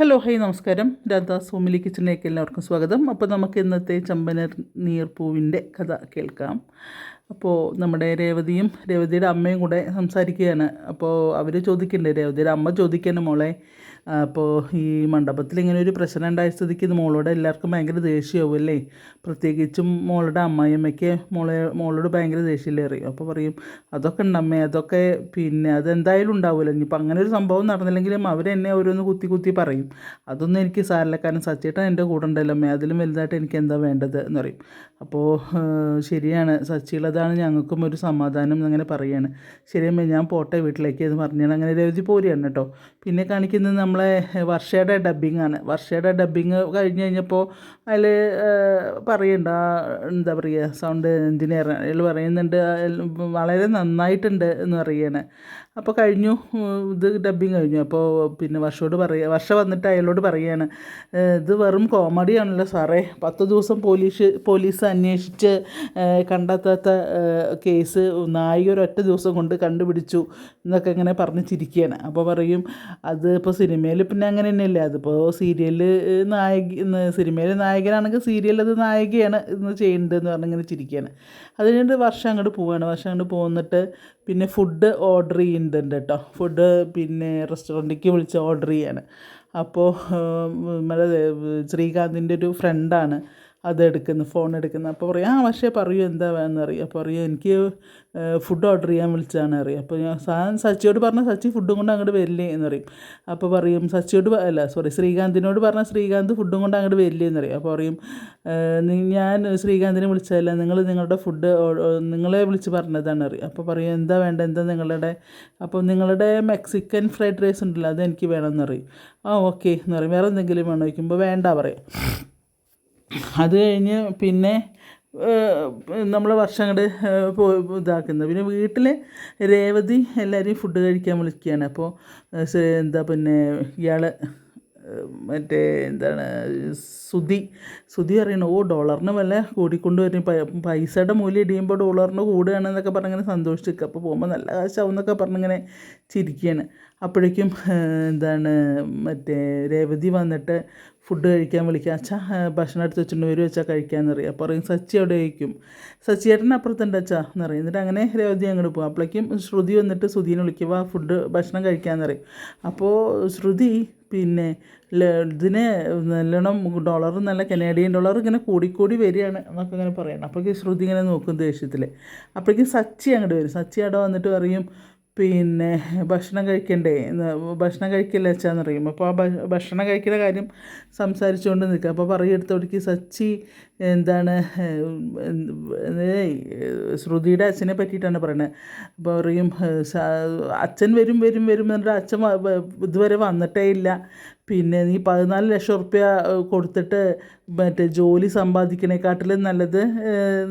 Hello high നമസ്കാരം. Radhas homely കിച്ചണിലേക്ക് എല്ലാവർക്കും സ്വാഗതം. അപ്പോൾ നമുക്ക് ഇന്നത്തെ ചമ്പനർ നീർപ്പൂവിന്റെ കഥ കേൾക്കാം. അപ്പോൾ നമ്മുടെ രേവതിയും രേവതിയുടെ അമ്മയും കൂടെ സംസാരിക്കുകയാണ്. അപ്പോൾ അവർ ചോദിക്കണ്ടേ രേവതിയുടെ അമ്മ ചോദിക്കണം മോളെ അപ്പോൾ ഈ മണ്ഡപത്തിൽ ഇങ്ങനെ ഒരു പ്രശ്നം ഉണ്ടായ സ്ഥിതിക്ക് ഇത് മോളോട് എല്ലാവർക്കും ഭയങ്കര ദേഷ്യമാവും അല്ലേ? പ്രത്യേകിച്ചും മോളുടെ അമ്മായിയമ്മയ്ക്ക് മോളെ മോളോട് ഭയങ്കര ദേഷ്യമില്ലേ അറിയും? അപ്പോൾ പറയും അതൊക്കെ ഉണ്ടമ്മേ അതൊക്കെ പിന്നെ അതെന്തായാലും ഉണ്ടാവില്ല ഇനിയിപ്പോൾ അങ്ങനെ ഒരു സംഭവം നടന്നില്ലെങ്കിലും അവരെന്നെ ഓരോന്ന് കുത്തി കുത്തി പറയും. അതൊന്നും എനിക്ക് സാരില്ല കാരണം സച്ചേട്ടൻ എന്റെ കൂടെ ഉണ്ടല്ലോ അമ്മേ. അതിലും വലുതായിട്ട് എനിക്ക് എന്താ വേണ്ടത്? എന്ന് പറയും. അപ്പോൾ ശരിയാണ്. സച്ചിയുള്ളതാണ് ഞങ്ങൾക്കും ഒരു സമാധാനം എന്നങ്ങനെ പറയുകയാണ് ശരിയമ്മേ ഞാൻ പോട്ടെ വീട്ടിലേക്ക് എന്ന് പറഞ്ഞാണ്. അങ്ങനെ രവതി പോരുകയാണ് കേട്ടോ. പിന്നെ കാണിക്കുന്നത് നമ്മളെ വർഷയുടെ ഡബ്ബിങ്ങാണ് വർഷയുടെ ഡബ്ബിങ് കഴിഞ്ഞ് കഴിഞ്ഞപ്പോൾ അതിൽ പറയുന്നുണ്ട് ആ, എന്താ പറയുക സൗണ്ട് എഞ്ചിനീയർ അയാൾ പറയുന്നുണ്ട് വളരെ നന്നായിട്ടുണ്ട് എന്ന് പറയാണ്. അപ്പോൾ കഴിഞ്ഞു. ഇത് ഡബ്ബിങ് കഴിഞ്ഞു. അപ്പോൾ പിന്നെ വർഷോട് പറയുക വർഷ വന്നിട്ട് അയാളോട് പറയുകയാണ് ഇത് വെറും കോമഡിയാണല്ലോ സാറേ. പത്ത് ദിവസം പോലീസ് പോലീസ് അന്വേഷിച്ച് കണ്ടെത്താത്ത കേസ് നായിക ഒരൊറ്റ ദിവസം കൊണ്ട് കണ്ടുപിടിച്ചു എന്നൊക്കെ ഇങ്ങനെ പറഞ്ഞ് ചിരിക്കുകയാണ് അപ്പോൾ പറയും അത് ഇപ്പോൾ സിനിമയിൽ പിന്നെ അങ്ങനെ തന്നെയല്ലേ അതിപ്പോൾ സീരിയലിൽ നായക സിനിമയിൽ നായകനാണെങ്കിൽ സീരിയലിൽ അത് നായികയാണ് ഇന്ന് ചെയ്യേണ്ടതെന്ന് പറഞ്ഞ് ഇങ്ങനെ ചിരിക്കുകയാണ് അത് കഴിഞ്ഞിട്ട് വർഷം അങ്ങോട്ട് പോവുകയാണ് വർഷം അങ്ങോട്ട് പോന്നിട്ട് പിന്നെ ഫുഡ് ഓർഡർ ചെയ്യുന്നുണ്ട് കേട്ടോ. ഫുഡ് പിന്നെ റെസ്റ്റോറന്റിലേക്ക് വിളിച്ച് ഓർഡർ ചെയ്യാണ്. അപ്പോൾ ശ്രീകാന്തിന്റെ ഒരു ഫ്രണ്ടാണ് അത് എടുക്കുന്നത് ഫോൺ എടുക്കുന്നു. അപ്പോൾ പറയും ആ പക്ഷേ പറയൂ എന്താ വേണമെന്ന് അറിയാം? അപ്പോൾ പറയും എനിക്ക് ഫുഡ് ഓർഡർ ചെയ്യാൻ വിളിച്ചതാണ് അറിയാം അപ്പോൾ ഞാൻ സാധനം സച്ചിയോട് പറഞ്ഞാൽ സച്ചി ഫുഡും കൊണ്ട് അങ്ങോട്ട് വരില്ലേ എന്ന് പറയും. അപ്പോൾ പറയും സച്ചിയോട് അല്ല സോറി ശ്രീകാന്തിനോട് പറഞ്ഞാൽ ശ്രീകാന്ത് ഫുഡും കൊണ്ട് അങ്ങോട്ട് വരില്ലേ എന്ന് പറയും. അപ്പോൾ പറയും ഞാൻ ശ്രീകാന്തിനെ വിളിച്ചതല്ല നിങ്ങൾ നിങ്ങളുടെ ഫുഡ് നിങ്ങളെ വിളിച്ച് പറഞ്ഞതാണ് അറിയാം അപ്പോൾ പറയും എന്താ വേണ്ട എന്താ നിങ്ങളുടെ അപ്പോൾ നിങ്ങളുടെ മെക്സിക്കൻ ഫ്രൈഡ് റൈസ് ഉണ്ടല്ലോ അത് എനിക്ക് വേണമെന്ന് ആ ഓക്കെ എന്ന് പറയും. വേറെ എന്തെങ്കിലും വേണോ? വയ്ക്കുമ്പോൾ വേണ്ട പറയും. അത് കഴിഞ്ഞ് പിന്നെ നമ്മൾ വർഷം അങ്ങോട്ട് ഇതാക്കുന്നത് പിന്നെ വീട്ടിൽ രേവതി എല്ലാവരെയും ഫുഡ് കഴിക്കാൻ വിളിക്കുകയാണ്. അപ്പോൾ എന്താ പിന്നെ ഇയാൾ മറ്റേ എന്താണ് സുധി സുധി പറയണ ഓ ഡോളറിന് വില കൂടിക്കൊണ്ട് വരും പൈസയുടെ മൂല്യം ഇടിയുമ്പോൾ ഡോളറിന് കൂടുകയാണെന്നൊക്കെ പറഞ്ഞിങ്ങനെ സന്തോഷിക്കുക അപ്പോൾ പോകുമ്പോൾ നല്ല കാശാവും എന്നൊക്കെ പറഞ്ഞിങ്ങനെ ചിരിക്കുകയാണ്. അപ്പോഴേക്കും എന്താണ് മറ്റേ രേവതി വന്നിട്ട് ഫുഡ് കഴിക്കാൻ വിളിക്കുക. അച്ഛാ ഭക്ഷണം എടുത്ത് വെച്ചിട്ടുണ്ട് വരും വെച്ചാൽ കഴിക്കാൻ എന്നറിയാം അപ്പോൾ പറയും സച്ചി അവിടെ കഴിക്കും? സച്ചിയേട്ടൻ അപ്പുറത്തുണ്ട് അച്ഛാ എന്ന് പറയും. എന്നിട്ട് അങ്ങനെ രേവതി അങ്ങോട്ട് പോകും അപ്പോഴേക്കും ശ്രുതി വന്നിട്ട് ശ്രുതിനെ വിളിക്കുക ഫുഡ് ഭക്ഷണം കഴിക്കാമെന്ന് പറയും. അപ്പോൾ ശ്രുതി പിന്നെ ഇതിന് നല്ലോണം ഡോളർ നല്ല കനേഡിയൻ ഡോളർ ഇങ്ങനെ കൂടിക്കൂടി വരികയാണ് എന്നൊക്കെ ഇങ്ങനെ പറയണം. അപ്പോഴേക്കും ശ്രുതി ഇങ്ങനെ നോക്കും ദേഷ്യത്തിൽ അപ്പോഴേക്കും സച്ചി അങ്ങോട്ട് വരും. സച്ചി അവിടെ വന്നിട്ട് പറയും പിന്നെ ഭക്ഷണം കഴിക്കണ്ടേ? ഭക്ഷണം കഴിക്കില്ല അച്ഛാന്ന് പറയും അപ്പോൾ ആ ഭക്ഷണം കഴിക്കുന്ന കാര്യം സംസാരിച്ചുകൊണ്ട് നിൽക്കുക. അപ്പോൾ പറയെടുത്തോടിക്ക് സച്ചി എന്താണ് ശ്രുതിയുടെ അച്ഛനെ പറ്റിയിട്ടാണ് പറയുന്നത് അപ്പോൾ പറയും അച്ഛൻ വരും വരും വരും എന്നിട്ട് അച്ഛൻ ഇതുവരെ വന്നിട്ടേ ഇല്ല. പിന്നെ നീ പതിനാല് ലക്ഷം റുപ്യ കൊടുത്തിട്ട് മറ്റേ ജോലി സമ്പാദിക്കണേക്കാട്ടിലും നല്ലത്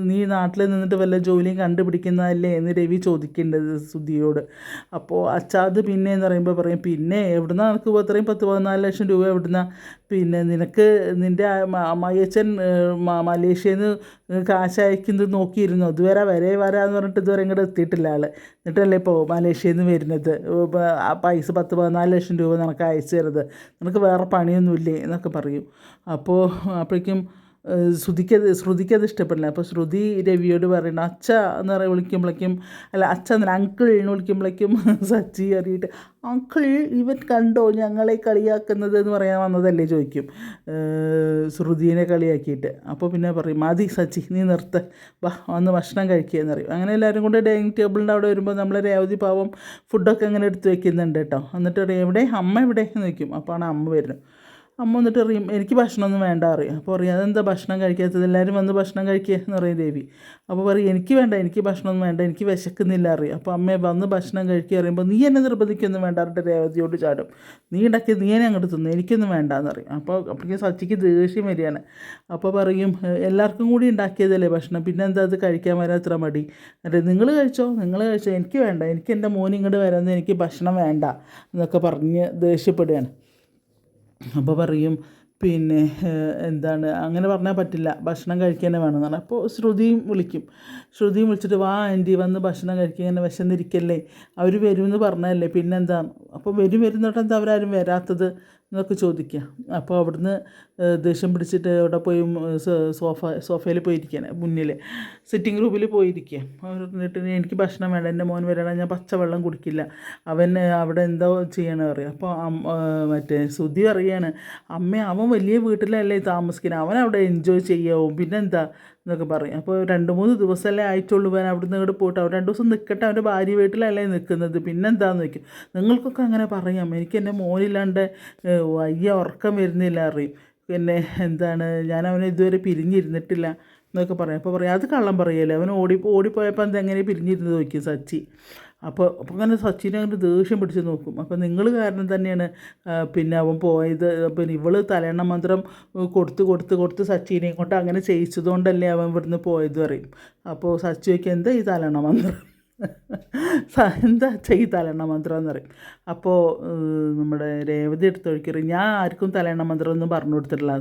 നീ നാട്ടിൽ നിന്നിട്ട് വല്ല ജോലിയും കണ്ടുപിടിക്കുന്നതല്ലേ എന്ന് രവി ചോദിക്കേണ്ടത് സുധിയോട്. അപ്പോൾ അച്ചാത് പിന്നെ എന്ന് പറയുമ്പോൾ പറയും പിന്നെ എവിടുന്നാ നിനക്ക് അത്രയും പത്ത് പതിനാല് ലക്ഷം രൂപ എവിടുന്ന? പിന്നെ നിനക്ക് നിന്റെ അമ്മായിയച്ഛൻ മലേഷ്യയിൽ നിന്ന് കാശ് അയക്കുന്നത് നോക്കിയിരുന്നു. അതുവരെ വരെ വരാമെന്ന് പറഞ്ഞിട്ട് ഇതുവരെ ഇങ്ങോട്ട് എത്തിയിട്ടില്ല ആൾ എന്നിട്ടല്ലേ ഇപ്പോൾ മലേഷ്യയിൽ നിന്ന് വരുന്നത്? ആ പൈസ പത്ത് പതിനാല് ലക്ഷം രൂപ നിനക്ക് അയച്ചു തരുന്നത്. നിനക്ക് വേറെ പണിയൊന്നുമില്ലേ എന്നൊക്കെ പറയും. അപ്പോൾ അപ്പോഴേക്കും ശ്രുതിക്കത് ശ്രുതിക്കത് ഇഷ്ടപ്പെടില്ല. അപ്പോൾ ശ്രുതി രവിയോട് പറയണം അച്ഛ എന്ന് പറയുക വിളിക്കുമ്പോഴേക്കും അല്ല അച്ഛ എന്നല്ല അങ്കിൾ എന്ന് വിളിക്കുമ്പോഴേക്കും സച്ചി അറിയിട്ട് അങ്കിൾ ഇവൻ കണ്ടോ ഞങ്ങളെ കളിയാക്കുന്നത് എന്ന് പറയാൻ വന്നതല്ലേ ചോദിക്കും. ശ്രുതിനെ കളിയാക്കിയിട്ട്. അപ്പോൾ പിന്നെ പറയും മതി സച്ചി നീ നിർത്ത്. വാ വന്ന് ഭക്ഷണം കഴിക്കുക എന്ന് പറയും. അങ്ങനെ എല്ലാവരും കൂടെ ഡൈനിങ് ടേബിളിന്റെ അവിടെ വരുമ്പോൾ നമ്മൾ രേവതി പാവം ഫുഡൊക്കെ അങ്ങനെ എടുത്ത് വെക്കുന്നുണ്ട് കേട്ടോ. എന്നിട്ട് എവിടെ? അമ്മ എവിടെ? എന്ന് അപ്പോൾ അപ്പോഴാണ് അമ്മ വരുന്നത്. അമ്മ വന്നിട്ട് അറിയും എനിക്ക് ഭക്ഷണമൊന്നും വേണ്ട അറിയും അപ്പോൾ പറയും അതെന്താ ഭക്ഷണം കഴിക്കാത്തത്? എല്ലാവരും വന്ന് ഭക്ഷണം കഴിക്കുക എന്ന് പറയും ദേവി. അപ്പോൾ പറയും എനിക്ക് വേണ്ട എനിക്ക് ഭക്ഷണമൊന്നും വേണ്ട എനിക്ക് വിശക്കുന്നില്ല അറിയും അപ്പോൾ അമ്മയെ വന്ന് ഭക്ഷണം കഴിക്കുക അറിയുമ്പോൾ നീ എന്നെ നിർബന്ധിക്കൊന്നും വേണ്ട അവരുടെ രേവതിയോട് ചാടും. നീ ഉണ്ടാക്കി നീ എന്നെ അങ്ങോട്ട് തിന്നു എനിക്കൊന്നും വേണ്ട എന്ന് പറയും. അപ്പോൾ അപ്പോഴേക്കും സച്ചിക്ക് ദേഷ്യം വരികയാണ്. അപ്പോൾ പറയും എല്ലാവർക്കും കൂടി ഉണ്ടാക്കിയതല്ലേ ഭക്ഷണം പിന്നെ എന്താ അത് കഴിക്കാൻ വരാത്ര മടി? അല്ലേ നിങ്ങൾ കഴിച്ചോ? നിങ്ങൾ കഴിച്ചോ? എനിക്ക് വേണ്ട എനിക്ക് എന്റെ മോൻ ഇങ്ങോട്ട് വരുന്നത് എനിക്ക് ഭക്ഷണം വേണ്ട എന്നൊക്കെ പറഞ്ഞ് ദേഷ്യപ്പെടുകയാണ്. അപ്പോൾ പറയും പിന്നെ എന്താണ്? അങ്ങനെ പറഞ്ഞാൽ പറ്റില്ല. ഭക്ഷണം കഴിക്കാൻ വേണമെന്ന് പറഞ്ഞു അപ്പോൾ ശ്രുതിയും വിളിക്കും. ശ്രുതിയും വിളിച്ചിട്ട് വാ ആന്റി വന്ന് ഭക്ഷണം കഴിക്കുക ഇങ്ങനെ വിശന്നിരിക്കല്ലേ. അവർ വരുമെന്ന് പറഞ്ഞതല്ലേ. പിന്നെന്താണ് അപ്പോൾ വരും വരുന്നിട്ട് എന്താ അവരാരും വരാത്തത്? എന്നൊക്കെ ചോദിക്കുക. അപ്പോൾ അവിടുന്ന് ദേഷ്യം പിടിച്ചിട്ട് അവിടെ പോയി സോഫ സോഫയിൽ പോയിരിക്കുകയാണ് മുന്നിൽ സിറ്റിംഗ് റൂമിൽ പോയിരിക്കുക എന്നിട്ട് എനിക്ക് ഭക്ഷണം വേണ്ട എന്റെ മോൻ വരണം ഞാൻ പച്ചവെള്ളം കുടിക്കില്ല. അവൻ അവിടെ എന്താ ചെയ്യണ അറിയാം? അപ്പോൾ മറ്റേ ശ്രുതി അറിയാണ് അമ്മ അവൻ വലിയ വീട്ടിലല്ലേ താമസിക്കുന്നത് അവൻ അവിടെ എൻജോയ് ചെയ്യാവും. പിന്നെന്താ? എന്നൊക്കെ പറയും. അപ്പോൾ രണ്ട് മൂന്ന് ദിവസമല്ലേ ആയിട്ടുള്ളൂ അവൻ അവിടുന്ന് ഇങ്ങോട്ട് പോയിട്ട്. അവൻ രണ്ട് ദിവസം നിൽക്കട്ടെ അവന്റെ ഭാര്യ വീട്ടിലല്ലേ നിൽക്കുന്നത് പിന്നെന്താന്ന് വയ്ക്കും നിങ്ങൾക്കൊക്കെ അങ്ങനെ പറയാം. എനിക്ക് എന്റെ മോനില്ലാണ്ട് വയ്യ ഉറക്കം വരുന്നില്ല അറിയും പിന്നെ എന്താണ് ഞാൻ അവനെ ഇതുവരെ പിരിഞ്ഞിരുന്നിട്ടില്ല എന്നൊക്കെ പറയും. അപ്പോൾ പറയാം അത് കള്ളം പറയല്ലേ? അവൻ ഓടി ഓടിപ്പോയപ്പോൾ എന്താ എങ്ങനെ പിരിഞ്ഞിരുന്നത് നോക്കി സച്ചി. അപ്പോൾ അപ്പോൾ അങ്ങനെ സച്ചിനെ അങ്ങനെ ദേഷ്യം പിടിച്ച് നോക്കും. അപ്പോൾ നിങ്ങൾ കാരണം തന്നെയാണ് പിന്നെ അവൻ പോയത്. പിന്നെ ഇവൾ തലയണ മന്ത്രം കൊടുത്ത് കൊടുത്ത് കൊടുത്ത് സച്ചിനെ കൊണ്ട് അങ്ങനെ ചെയ്യിച്ചതുകൊണ്ടല്ലേ അവൻ ഇവിടുന്ന് പോയത് പറയും. അപ്പോൾ സച്ചി എന്താ ഈ തലയണ മന്ത്രം? എന്താ ചെയ് തലയണ മന്ത്രം? എന്ന് പറയും. അപ്പോൾ നമ്മുടെ രേവതി എടുത്തൊഴിക്കറി ഞാൻ ആർക്കും തലയണ മന്ത്രം ഒന്നും പറഞ്ഞു കൊടുത്തിട്ടില്ല.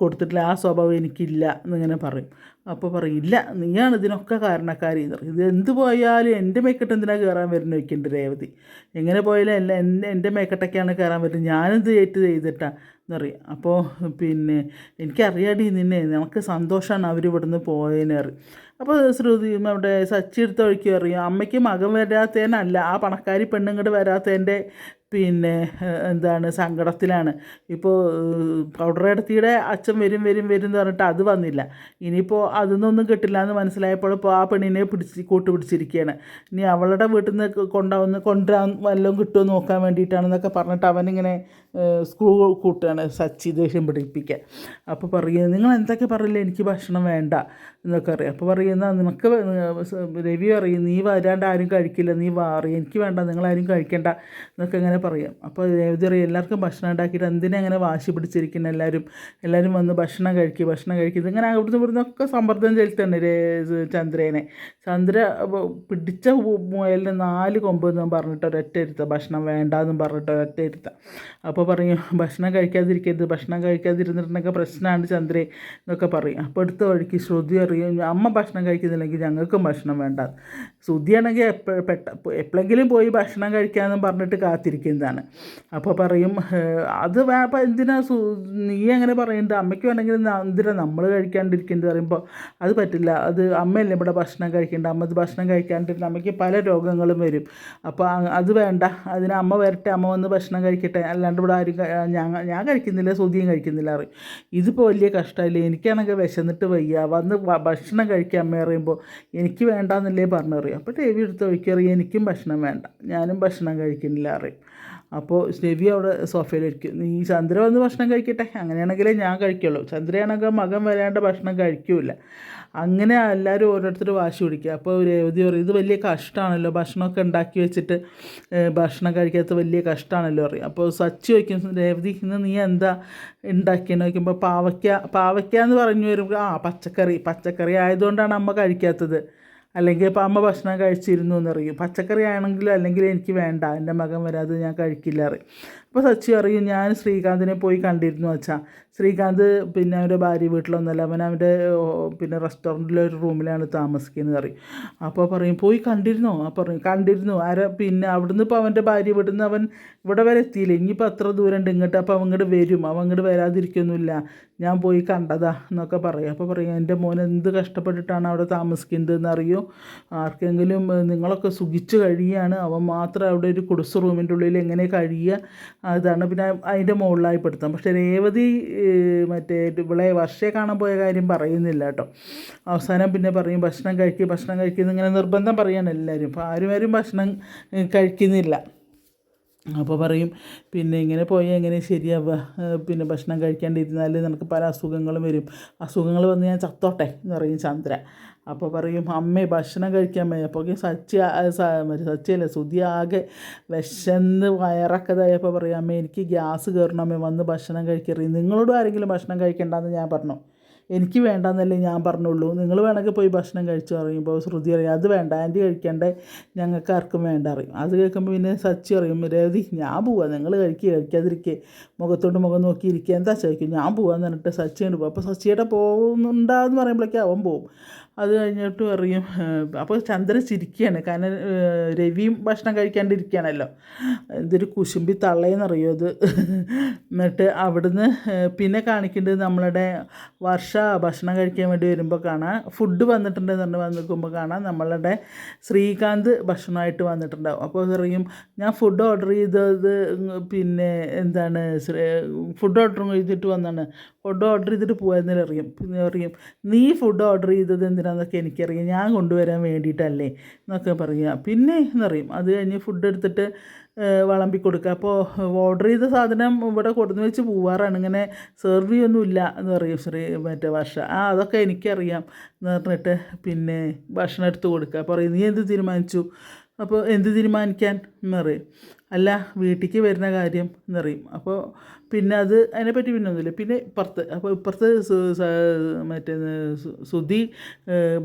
കൊടുത്തിട്ടില്ല. ആ സ്വഭാവം എനിക്കില്ല എന്നിങ്ങനെ പറയും. അപ്പോൾ പറയും ഇല്ല നീയാണ് ഇതിനൊക്കെ കാരണക്കാരി. എന്ന് പറയും. ഇത് എന്ത് പോയാലും എന്റെ മേക്കെട്ട് എന്തിനാണ് കയറാൻ വരുന്ന? വയ്ക്കുന്നുണ്ട് രേവതി. എങ്ങനെ പോയാലും എല്ലാ എന്റെ എന്റെ മേക്കെട്ടൊക്കെയാണ് കയറാൻ വരുന്നത് ഞാനിത് ഏറ്റ് എന്ന് പറയും. അപ്പോൾ പിന്നെ എനിക്കറിയാടി നിന്നെ നമുക്ക് സന്തോഷമാണ് അവർ ഇവിടുന്ന് പോയതിന് അപ്പോൾ ശ്രുതി അവിടെ സച്ചി എടുത്ത് വഴിക്ക് അറിയാം അമ്മയ്ക്ക് മകൻ വരാത്തതിനല്ല ആ പണക്കാരി പെണ്ണുങ്ങോട് വരാത്തതിന്റെ പിന്നെ എന്താണ് സങ്കടത്തിലാണ്. ഇപ്പോൾ പൗഡറെടുത്തിയുടെ അച്ഛൻ വരും വരും വരും എന്ന് പറഞ്ഞിട്ട് അത് വന്നില്ല. ഇനിയിപ്പോൾ അതൊന്നൊന്നും കിട്ടില്ല എന്ന് മനസ്സിലായപ്പോൾ ഇപ്പോൾ ആ പെണ്ണിനെ പിടിച്ച് കൂട്ടു പിടിച്ചിരിക്കുകയാണ് ഇനി അവളുടെ വീട്ടിൽ നിന്ന് കൊണ്ടാവുന്ന കൊണ്ടുവരാൻ വല്ലതും കിട്ടുമോ നോക്കാൻ വേണ്ടിയിട്ടാണെന്നൊക്കെ പറഞ്ഞിട്ട് അവനിങ്ങനെ സ്ക്രൂ കൂട്ടുകയാണ് സച്ചി ദേഷ്യം പിടിപ്പിക്കാൻ അപ്പോൾ പറയുക നിങ്ങൾ എന്തൊക്കെ പറയില്ലേ എനിക്ക് ഭക്ഷണം വേണ്ട. എന്നൊക്കെ അറിയാം. അപ്പോൾ പറയുന്ന നിനക്ക് രവി പറയും നീ വരാണ്ട് ആരും കഴിക്കില്ല. നീ വാറി എനിക്ക് വേണ്ട നിങ്ങളാരും കഴിക്കണ്ട. എന്നൊക്കെ ഇങ്ങനെ പറയാം. അപ്പോൾ രവി പറയും എല്ലാവർക്കും ഭക്ഷണം ഉണ്ടാക്കിയിട്ട് എന്തിനാ അങ്ങനെ വാശി പിടിച്ചിരിക്കുന്നത് എല്ലാവരും എല്ലാവരും വന്ന് ഭക്ഷണം കഴിക്കുക ഭക്ഷണം കഴിക്കുക ഇങ്ങനെ അവിടുന്ന് ഇവിടുന്ന് ഒക്കെ സമ്മർദ്ദം ചെലുത്തന്നെ രേ ചന്ദ്രേനെ. ചന്ദ്ര പിടിച്ച മുയലിന് നാല് കൊമ്പ് എന്നും പറഞ്ഞിട്ട് ഒരൊറ്റ ഇരുത്ത ഭക്ഷണം വേണ്ടാന്നും പറഞ്ഞിട്ട് ഒരൊറ്റ ഇരുത്ത അപ്പോൾ പറയും ഭക്ഷണം കഴിക്കാതിരിക്കരുത്. ഭക്ഷണം കഴിക്കാതിരുന്നിട്ടുണ്ടെങ്കിൽ പ്രശ്നമാണ് ചന്ദ്രേ. എന്നൊക്കെ പറയും. അപ്പോൾ അടുത്ത വഴിക്ക് ശ്രുതി അറിയും അമ്മ ഭക്ഷണം കഴിക്കുന്നില്ലെങ്കിൽ ഞങ്ങൾക്കും ഭക്ഷണം വേണ്ട. ശ്രുതിയാണെങ്കിൽ എപ്പോ പെട്ട എപ്പോഴെങ്കിലും പോയി ഭക്ഷണം കഴിക്കാമെന്നും പറഞ്ഞിട്ട് കാത്തിരിക്കുന്നതാണ്. അപ്പോൾ പറയും അത് അപ്പം എന്തിനാ സു നീ അങ്ങനെ പറയുന്നത്? അമ്മയ്ക്ക് വേണമെങ്കിൽ എന്തിനാ നമ്മൾ കഴിക്കാണ്ടിരിക്കുന്നത്? പറയുമ്പോൾ അത് പറ്റില്ല. അത് അമ്മയല്ലേ ഇവിടെ ഭക്ഷണം കഴിക്കേണ്ട അമ്മ ഭക്ഷണം കഴിക്കാണ്ടിരുന്ന അമ്മയ്ക്ക് പല രോഗങ്ങളും വരും. അപ്പോൾ അത് വേണ്ട. അതിന് അമ്മ വരട്ടെ. അമ്മ വന്ന് ഭക്ഷണം കഴിക്കട്ടെ. അല്ലാണ്ട് ഇവിടെ ആരും ഞാൻ ഞാൻ കഴിക്കുന്നില്ല സുതിയും കഴിക്കുന്നില്ല പറയും. ഇതിപ്പോൾ വലിയ കഷ്ടമല്ലേ? എനിക്കാണെങ്കിൽ വിശന്നിട്ട് വയ്യ. വന്ന് ഭക്ഷണം കഴിക്കാൻ അമ്മ പറയുമ്പോൾ എനിക്ക് വേണ്ടാന്നല്ലേ പറഞ്ഞു പറയും അപ്പോൾ രവി എടുത്ത് വയ്ക്കറിയും എനിക്കും ഭക്ഷണം വേണ്ട. ഞാനും ഭക്ഷണം കഴിക്കുന്നില്ല അറിയും. അപ്പോൾ രവി അവിടെ സോഫയിലിരിക്കും നീ ചന്ദ്ര വന്ന് ഭക്ഷണം കഴിക്കട്ടെ. അങ്ങനെയാണെങ്കിലേ ഞാൻ കഴിക്കുള്ളൂ. ചന്ദ്രയാണെങ്കിൽ മകൻ വരാണ്ട് ഭക്ഷണം കഴിക്കൂല. അങ്ങനെ എല്ലാവരും ഓരോരുത്തർ വാശി പിടിക്കുക. അപ്പോൾ രേവതി പറയും ഇത് വലിയ കഷ്ടമാണല്ലോ. ഭക്ഷണമൊക്കെ ഉണ്ടാക്കി വെച്ചിട്ട് ഭക്ഷണം കഴിക്കാത്ത വലിയ കഷ്ടമാണല്ലോ പറയും. അപ്പോൾ സച്ചി വയ്ക്കും രേവതി ഇന്ന് നീ എന്താ ഉണ്ടാക്കിയെന്ന്? വയ്ക്കുമ്പോൾ പാവയ്ക്ക പാവയ്ക്ക എന്ന് പറഞ്ഞു വരുമ്പോൾ ആ പച്ചക്കറി പച്ചക്കറി ആയതുകൊണ്ടാണ് അമ്മ കഴിക്കാത്തത്. അല്ലെങ്കിൽ ഇപ്പം അമ്മ ഭക്ഷണം കഴിച്ചിരുന്നു എന്നറിയും പച്ചക്കറി ആണെങ്കിലും അല്ലെങ്കിൽ എനിക്ക് വേണ്ട എന്റെ മകൻ വരാതെ ഞാൻ കഴിക്കില്ല അറിയും അപ്പോൾ സച്ചി അറിയും ഞാൻ ശ്രീകാന്തിനെ പോയി കണ്ടിരുന്നു അച്ഛാ. ശ്രീകാന്ത് പിന്നെ അവന്റെ ഭാര്യ വീട്ടിലൊന്നുമല്ല അവൻ അവന്റെ പിന്നെ റെസ്റ്റോറന്റിലെ ഒരു റൂമിലാണ് താമസിക്കുന്നത് അറിയും അപ്പോൾ പറയും പോയി കണ്ടിരുന്നു? ആ പറയും കണ്ടിരുന്നു. ആരെ പിന്നെ അവിടുന്ന് ഇപ്പോൾ അവന്റെ ഭാര്യ വീട്ടിൽ നിന്ന് അവൻ ഇവിടെ വരെ എത്തിയില്ല? ഇനിയിപ്പോൾ അത്ര ദൂരം ഉണ്ട് ഇങ്ങോട്ട് അപ്പോൾ അവൻ ഇങ്ങോട്ട് വരും. അവൻ ഇങ്ങോട്ട് വരാതിരിക്കൊന്നുമില്ല. ഞാൻ പോയി കണ്ടതാ എന്നൊക്കെ പറയും. അപ്പോൾ പറയും എന്റെ മോൻ എന്ത് കഷ്ടപ്പെട്ടിട്ടാണ് അവിടെ താമസിക്കുന്നത് എന്നറിയോ ആർക്കെങ്കിലും നിങ്ങളൊക്കെ സുഖിച്ച് കഴിയുകയാണ്. അവൻ മാത്രം അവിടെ ഒരു കുടിസ് റൂമിന്റെ ഉള്ളിൽ എങ്ങനെ കഴിയുക? അതാണ് പിന്നെ അതിന്റെ മുകളിലായി പെടുത്താം. പക്ഷേ രേവതി മറ്റേ ഇവളെ വർഷയെ കാണാൻ പോയ കാര്യം പറയുന്നില്ല കേട്ടോ. അവസാനം പിന്നെ പറയും ഭക്ഷണം കഴിക്കുക ഭക്ഷണം കഴിക്കുന്ന ഇങ്ങനെ നിർബന്ധം പറയാണ് എല്ലാവരും. അപ്പോൾ ആരും ആരും ഭക്ഷണം കഴിക്കുന്നില്ല. അപ്പോൾ പറയും പിന്നെ ഇങ്ങനെ പോയാൽ എങ്ങനെ ശരിയാവുക? പിന്നെ ഭക്ഷണം കഴിക്കാണ്ടിരുന്നാൽ നമുക്ക് പല അസുഖങ്ങളും വരും. അസുഖങ്ങൾ വന്ന് ഞാൻ ചത്തോട്ടെ എന്ന് പറയും ചന്ദ്ര അപ്പോൾ പറയും അമ്മേ ഭക്ഷണം കഴിക്കാൻ വയ്യ. അപ്പോൾ സച്ചി സച്ചിയല്ല സുതി ആകെ വിശന്ന് വയറൊക്കെ ഇതായപ്പോൾ പറയും അമ്മേ എനിക്ക് ഗ്യാസ് കയറണം അമ്മേ വന്ന് ഭക്ഷണം കഴിക്കറി. നിങ്ങളോടും ആരെങ്കിലും ഭക്ഷണം കഴിക്കണ്ടെന്ന് ഞാൻ പറഞ്ഞു. എനിക്ക് വേണ്ടെന്നല്ലേ ഞാൻ പറഞ്ഞുള്ളൂ. നിങ്ങൾ വേണമെങ്കിൽ പോയി ഭക്ഷണം കഴിച്ചു പറയുമ്പോൾ ശ്രുതി അറിയും അത് വേണ്ട ആന്റി കഴിക്കണ്ടേ ഞങ്ങൾക്ക് ആർക്കും വേണ്ട അറിയും അത് കേൾക്കുമ്പോൾ പിന്നെ സച്ചി അറിയും രവതി ഞാൻ പോവാ നിങ്ങൾ കഴിക്കുക കഴിക്കാതിരിക്കുക മുഖത്തോട്ട് മുഖം നോക്കി ഇരിക്കുക എന്താ ചോദിക്കും? ഞാൻ പോവാന്ന് പറഞ്ഞിട്ട് സച്ചി കൊണ്ട് പോകും അപ്പോൾ സച്ചിയുടെ പോകുന്നുണ്ടാന്ന് പറയുമ്പോഴേക്കും അവൻ പോവും. അത് കഴിഞ്ഞിട്ട് പറയും അപ്പോൾ ചന്ദ്രൻ ചിരിക്കുകയാണ് കാരണം രവിയും ഭക്ഷണം കഴിക്കാണ്ടിരിക്കുകയാണല്ലോ. ഇതൊരു കുശുമ്പി തള്ളയെന്നറിയോ അത് എന്നിട്ട് അവിടുന്ന് പിന്നെ കാണിക്കേണ്ടത് നമ്മളുടെ വർഷ ഭക്ഷണം കഴിക്കാൻ വേണ്ടി വരുമ്പോൾ കാണാം. ഫുഡ് വന്നിട്ടുണ്ടെന്ന് പറഞ്ഞ് വന്ന് നിൽക്കുമ്പോൾ കാണാം നമ്മളുടെ ശ്രീകാന്ത് ഭക്ഷണമായിട്ട് വന്നിട്ടുണ്ടാവും. അപ്പോൾ പറയും ഞാൻ ഫുഡ് ഓർഡർ ചെയ്തത് പിന്നെ എന്താണ് ഫുഡ് ഓർഡർ ചെയ്തിട്ട് വന്നാണ് ഫുഡ് ഓർഡർ ചെയ്തിട്ട് പോയെന്നല്ലേ അറിയും. പിന്നെ പറയും നീ ഫുഡ് ഓർഡർ ചെയ്തത് എന്തിനാന്നൊക്കെ എനിക്കറിയാം. ഞാൻ കൊണ്ടുവരാൻ വേണ്ടിയിട്ടല്ലേ? എന്നൊക്കെ പറയുക. പിന്നെ എന്നറിയും അത് കഴിഞ്ഞ് ഫുഡ് എടുത്തിട്ട് വളമ്പി വിളമ്പി കൊടുക്കുക. അപ്പോൾ ഓർഡർ ചെയ്ത സാധനം ഇവിടെ കൊടുന്ന് വെച്ച് പോവാറാണ്. ഇങ്ങനെ സെർവ് ചെയ്യൊന്നുമില്ല എന്ന് പറയും. ശ്രീ മറ്റേ ഭാഷ ആ അതൊക്കെ എനിക്കറിയാം എന്ന് പറഞ്ഞിട്ട് പിന്നെ ഭക്ഷണം എടുത്ത് കൊടുക്കുക. പറയും നീ എന്ത് തീരുമാനിച്ചു? അപ്പോൾ എന്ത് തീരുമാനിക്കാൻ? എന്നറിയും അല്ല വീട്ടിലേക്ക് വരുന്ന കാര്യം എന്നറിയും അപ്പോൾ പിന്നെ അത് അതിനെപ്പറ്റി പിന്നെ ഒന്നുമില്ല. പിന്നെ ഇപ്പുറത്ത് അപ്പോൾ ഇപ്പുറത്ത് മറ്റേ സുധി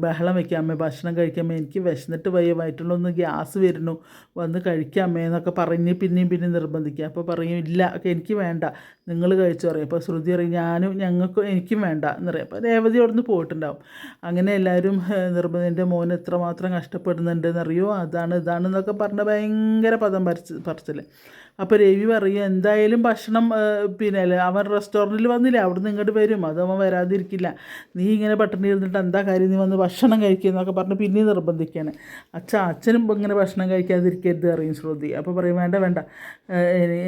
ബഹളം വയ്ക്കാം അമ്മ ഭക്ഷണം കഴിക്കാമേ എനിക്ക് വിശന്നിട്ട് വയ്യ വയറ്റുള്ളൊന്ന് ഗ്യാസ് വരുന്നു. വന്ന് കഴിക്കാമേ എന്നൊക്കെ പറഞ്ഞ് പിന്നെയും പിന്നെയും നിർബന്ധിക്കുക. അപ്പോൾ പറയും ഇല്ല എനിക്ക് വേണ്ട. നിങ്ങൾ കഴിച്ചു പറയും. അപ്പോൾ ശ്രുതി പറയും ഞാനും ഞങ്ങൾക്ക് എനിക്കും വേണ്ട എന്ന് പറയും. അപ്പോൾ രേവതി അവിടെ നിന്ന് പോയിട്ടുണ്ടാവും. അങ്ങനെ എല്ലാവരും നിർബന്ധം എന്റെ മോൻ എത്രമാത്രം കഷ്ടപ്പെടുന്നുണ്ടെന്നറിയോ അതാണ് ഇതാണെന്നൊക്കെ പറഞ്ഞ് ഭയങ്കര പദം പറിച്ച് പറിച്ചിൽ അപ്പോൾ രവി പറയും എന്തായാലും ഭക്ഷണം പിന്നെ അവൻ റെസ്റ്റോറന്റിൽ വന്നില്ല അവിടുന്ന് ഇങ്ങോട്ട് വരും. അത് അവൻ വരാതിരിക്കില്ല. നീ ഇങ്ങനെ പട്ടിണി ഇരുന്നിട്ട് എന്താ കാര്യം? നീ വന്ന് ഭക്ഷണം കഴിക്കുക എന്നൊക്കെ പറഞ്ഞ് പിന്നെയും നിർബന്ധിക്കുകയാണ് അച്ഛൻ അച്ഛനും ഇങ്ങനെ ഭക്ഷണം കഴിക്കാതിരിക്കരുത് അറിയും ശ്രുതി. അപ്പോൾ പറയും വേണ്ട വേണ്ട.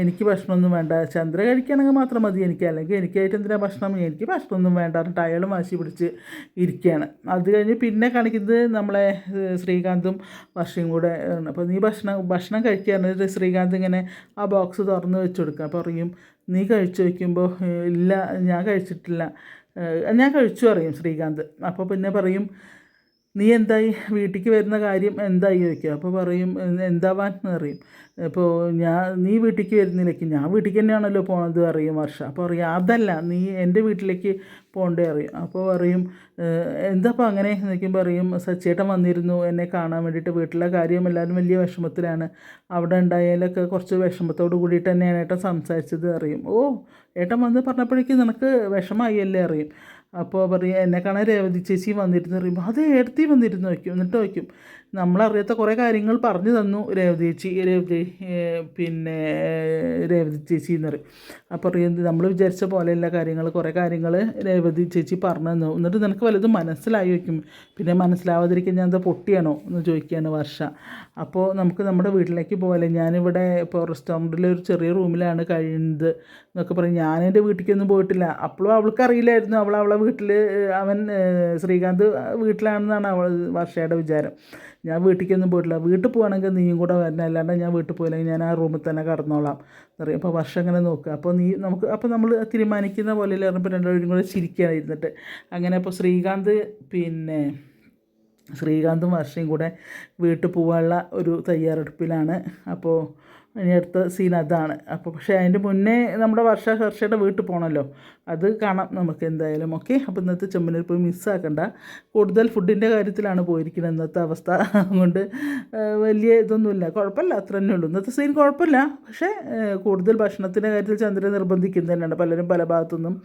എനിക്ക് ഭക്ഷണമൊന്നും വേണ്ട. ചന്ദ്ര കഴിക്കുകയാണെങ്കിൽ മാത്രം മതി എനിക്ക്. അല്ലെങ്കിൽ എനിക്കായിട്ട് എന്തിനാ ഭക്ഷണം? എനിക്ക് ഭക്ഷണമൊന്നും വേണ്ട പറഞ്ഞിട്ട് അയാളും വാശി പിടിച്ച് ഇരിക്കുകയാണ്. അത് കഴിഞ്ഞ് പിന്നെ കാണിക്കുന്നത് നമ്മളെ ശ്രീകാന്തും വർഷയും കൂടെ അപ്പോൾ നീ ഭക്ഷണം ഭക്ഷണം കഴിക്കുകയാണ് ശ്രീകാന്ത് ഇങ്ങനെ ആ ബോക്സ് തുറന്ന് വെച്ച് കൊടുക്കുക പറയും നീ കഴിച്ചു വയ്ക്കുമ്പോൾ ഇല്ല ഞാൻ കഴിച്ചിട്ടില്ല. ഞാൻ കഴിച്ചു പറയും ശ്രീകാന്ത്. അപ്പോൾ പിന്നെ പറയും നീ എന്തായി? വീട്ടിലേക്ക് വരുന്ന കാര്യം എന്തായി ചോദിക്കുക. അപ്പോൾ പറയും എന്താവാൻ എന്ന് പറയും. ഇപ്പോൾ ഞാൻ നീ വീട്ടിലേക്ക് വരുന്നില്ലേക്ക് ഞാൻ വീട്ടിലേക്ക് തന്നെയാണല്ലോ പോണത് അറിയും വർഷ. അപ്പോൾ പറയും അതല്ല നീ എന്റെ വീട്ടിലേക്ക് പോകണ്ടേ അറിയും അപ്പോൾ പറയും "ഏഹ്, എന്താപ്പോൾ അങ്ങനെ? ചോദിക്കുമ്പോൾ പറയും സച്ചേട്ടൻ വന്നിരുന്നു എന്നെ കാണാൻ വേണ്ടിയിട്ട് വീട്ടിലെ കാര്യം എല്ലാവരും വലിയ വിഷമത്തിലാണ്. അവിടെ ഉണ്ടായാലൊക്കെ കുറച്ച് വിഷമത്തോട് കൂടിയിട്ട് തന്നെയാണ് ഏട്ടൻ സംസാരിച്ചത് അറിയും ഓ ഏട്ടൻ വന്ന് പറഞ്ഞപ്പോഴേക്കും നിനക്ക് വിഷമായി അല്ലേ അറിയും അപ്പോൾ പറയും എന്നെ കാണാൻ രേവതി ചേച്ചി വന്നിരുന്നു പറയും അത് ഏടത്തി വന്നിരുന്നു വയ്ക്കും. എന്നിട്ട് വയ്ക്കും. നമ്മളറിയാത്ത കുറേ കാര്യങ്ങൾ പറഞ്ഞു തന്നു രേവതി ചേച്ചി രേവതി പിന്നെ രേവതി ചേച്ചി എന്ന് പറയും അപ്പോൾ നമ്മൾ വിചാരിച്ച പോലെയുള്ള കാര്യങ്ങൾ കുറേ കാര്യങ്ങൾ രേവതി ചേച്ചി പറഞ്ഞു തന്നു. എന്നിട്ട് നിനക്ക് വലുത് മനസ്സിലായി വയ്ക്കും. പിന്നെ മനസ്സിലാവാതിരിക്കാൻ ഞാൻ എന്താ പൊട്ടിയാണോ എന്ന് ചോദിക്കുകയാണ് വർഷ. അപ്പോൾ നമുക്ക് നമ്മുടെ വീട്ടിലേക്ക് പോലെ ഞാനിവിടെ ഇപ്പോൾ റെസ്റ്റോറന്റിൽ ഒരു ചെറിയ റൂമിലാണ് കഴിയുന്നത് എന്നൊക്കെ പറയും ഞാൻ വീട്ടിലേക്കൊന്നും പോയിട്ടില്ല. അപ്പോഴും അവൾക്ക് അറിയില്ലായിരുന്നു. അവൾ അവളെ വീട്ടിൽ അവൻ ശ്രീകാന്ത് വീട്ടിലാണെന്നാണ് അവൾ വർഷയുടെ വിചാരം. ഞാൻ വീട്ടിലേക്കൊന്നും പോയിട്ടില്ല. വീട്ടിൽ പോകണമെങ്കിൽ നീയും കൂടെ വരണം. അല്ലാണ്ട് ഞാൻ വീട്ടിൽ പോയില്ലെങ്കിൽ ഞാൻ ആ റൂമിൽ തന്നെ കടന്നോളാം. പറയും. അപ്പോൾ വർഷം അങ്ങനെ നോക്കുക. അപ്പോൾ നീ നമുക്ക് അപ്പോൾ നമ്മൾ തീരുമാനിക്കുന്ന പോലെ ഇറങ്ങുമ്പോൾ രണ്ടുപേരും കൂടെ ചിരിക്കുകയാണ് ഇരുന്നിട്ട്. അങ്ങനെ അപ്പോൾ ശ്രീകാന്ത് പിന്നെ ശ്രീകാന്തും വർഷയും കൂടെ വീട്ടിൽ പോകാനുള്ള ഒരു തയ്യാറെടുപ്പിലാണ്. അപ്പോൾ ഇനി അടുത്ത സീൻ അതാണ്. അപ്പോൾ പക്ഷേ അതിന്റെ മുന്നേ നമ്മുടെ വർഷ ഹർഷയുടെ വീട്ടിൽ പോകണമല്ലോ അത് കാണാം നമുക്ക് എന്തായാലും. ഓക്കെ അപ്പോൾ ഇന്നത്തെ ചെമ്മനൂർ പോയി മിസ്സാക്കണ്ട കൂടുതൽ ഫുഡിന്റെ കാര്യത്തിലാണ് പോയിരിക്കുന്നത് ഇന്നത്തെ അവസ്ഥ. അതുകൊണ്ട് വലിയ ഇതൊന്നുമില്ല. കുഴപ്പമില്ല. അത്ര തന്നെ ഉള്ളൂ. ഇന്നത്തെ സീൻ കുഴപ്പമില്ല. പക്ഷേ കൂടുതൽ ഭക്ഷണത്തിന്റെ കാര്യത്തിൽ ചന്ദ്രൻ നിർബന്ധിക്കുന്നത് തന്നെയാണ്. പലരും പല ഭാഗത്തുനിന്നും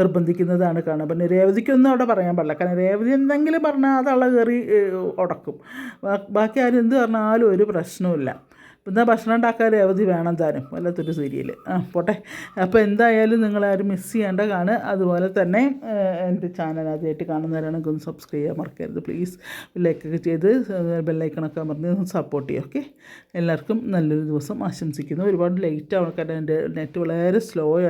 നിർബന്ധിക്കുന്നതാണ് കാണുക പിന്നെ രേവതിക്കൊന്നും അവിടെ പറയാൻ പാടില്ല. കാരണം രേവതി എന്തെങ്കിലും പറഞ്ഞാൽ അത് അള്ള കയറി ഉടക്കും. ബാക്കി ആരും എന്ത് പറഞ്ഞാലും ഒരു പ്രശ്നവുമില്ല. പിന്നെ ഭക്ഷണം ഉണ്ടാക്കാൻ അവധി വേണം താനും. വല്ലാത്തൊരു സീരിയൽ ആ പോട്ടെ. അപ്പോൾ എന്തായാലും നിങ്ങളാരും മിസ് ചെയ്യേണ്ട കാണുക. അതുപോലെ തന്നെ എന്റെ ചാനൽ ആദ്യമായിട്ട് കാണുന്നവരാണെങ്കിൽ ഒന്ന് സബ്സ്ക്രൈബ് ചെയ്യാൻ മറക്കരുത്. പ്ലീസ് ലൈക്കൊക്കെ ചെയ്ത് ബെല്ലൈക്കണൊക്കെ അമർന്ന് സപ്പോർട്ട് ചെയ്യുക ഓക്കെ എല്ലാവർക്കും നല്ലൊരു ദിവസം ആശംസിക്കുന്നു. ഒരുപാട് ലേറ്റ് ആവണം കാരണം എന്റെ നെറ്റ് വളരെ സ്ലോ ആയി